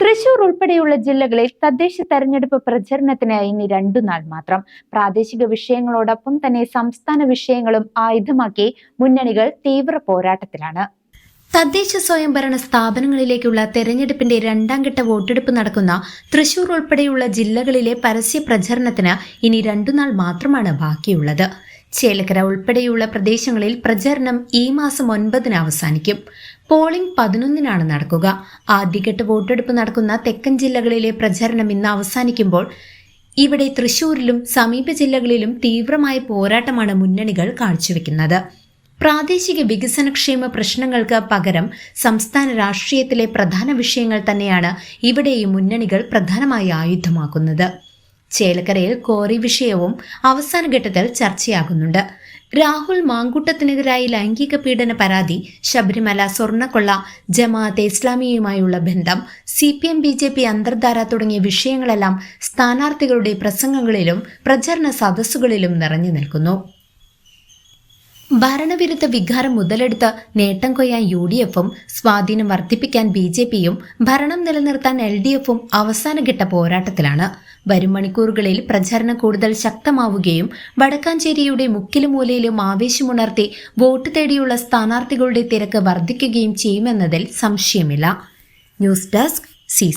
Thrissur ഉൾപ്പെടെയുള്ള ജില്ലകളിൽ തദ്ദേശ തെരഞ്ഞെടുപ്പ് പ്രചരണത്തിനായി ഇനി രണ്ടു നാൾ മാത്രം. പ്രാദേശിക വിഷയങ്ങളോടൊപ്പം തന്നെ സംസ്ഥാന വിഷയങ്ങളും ആയുധമാക്കി മുന്നണികൾ തീവ്ര പോരാട്ടത്തിലാണ്. തദ്ദേശ സ്വയംഭരണ സ്ഥാപനങ്ങളിലേക്കുള്ള തെരഞ്ഞെടുപ്പിന്റെ രണ്ടാം ഘട്ട വോട്ടെടുപ്പ് നടക്കുന്ന തൃശൂർ ഉൾപ്പെടെയുള്ള ജില്ലകളിലെ പരസ്യ പ്രചരണത്തിന് ഇനി രണ്ടുനാൾ മാത്രമാണ് ബാക്കിയുള്ളത്. ചേലക്കര ഉൾപ്പെടെയുള്ള പ്രദേശങ്ങളിൽ പ്രചരണം ഈ മാസം ഒൻപതിന് അവസാനിക്കും. പോളിംഗ് പതിനൊന്നിനാണ് നടക്കുക. ആദ്യഘട്ട വോട്ടെടുപ്പ് നടക്കുന്ന തെക്കൻ ജില്ലകളിലെ പ്രചരണം ഇന്ന് അവസാനിക്കുമ്പോൾ ഇവിടെ തൃശൂരിലും സമീപ ജില്ലകളിലും തീവ്രമായ പോരാട്ടമാണ് മുന്നണികൾ കാഴ്ചവെക്കുന്നത്. പ്രാദേശിക വികസനക്ഷേമ പ്രശ്നങ്ങൾക്ക് പകരം സംസ്ഥാന രാഷ്ട്രീയത്തിലെ പ്രധാന വിഷയങ്ങൾ തന്നെയാണ് ഇവിടെ ഈ മുന്നണികൾ പ്രധാനമായി ആയുധമാക്കുന്നത്. ചേലക്കരയിൽ കോറി വിഷയവും അവസാന ഘട്ടത്തിൽ ചർച്ചയാകുന്നുണ്ട്. രാഹുൽ മാങ്കൂട്ടത്തിനെതിരായി ലൈംഗിക പീഡന പരാതി ശബരിമല സ്വർണക്കൊള്ള ജമാഅത്തെ ഇസ്ലാമിയുമായുള്ള ബന്ധം C P M B J P അന്തർധാര തുടങ്ങിയ വിഷയങ്ങളെല്ലാം സ്ഥാനാർത്ഥികളുടെ പ്രസംഗങ്ങളിലും പ്രചരണ സദസ്സുകളിലും നിറഞ്ഞു നിൽക്കുന്നു. ഭരണവിരുദ്ധ വികാരം മുതലെടുത്ത് നേട്ടം കൊയ്യാൻ യു ഡി എഫും സ്വാധീനം വർദ്ധിപ്പിക്കാൻ ബി ജെ പിയും ഭരണം നിലനിർത്താൻ എൽ ഡി എഫും അവസാനഘട്ട പോരാട്ടത്തിലാണ്. വരും മണിക്കൂറുകളിൽ പ്രചാരണം കൂടുതൽ ശക്തമാവുകയും വടക്കാഞ്ചേരിയുടെ മുക്കിലും മൂലയിലും ആവേശമുണർത്തി വോട്ട് തേടിയുള്ള സ്ഥാനാർത്ഥികളുടെ തിരക്ക് വർദ്ധിക്കുകയും ചെയ്യുമെന്നതിൽ സംശയമില്ല. News desk C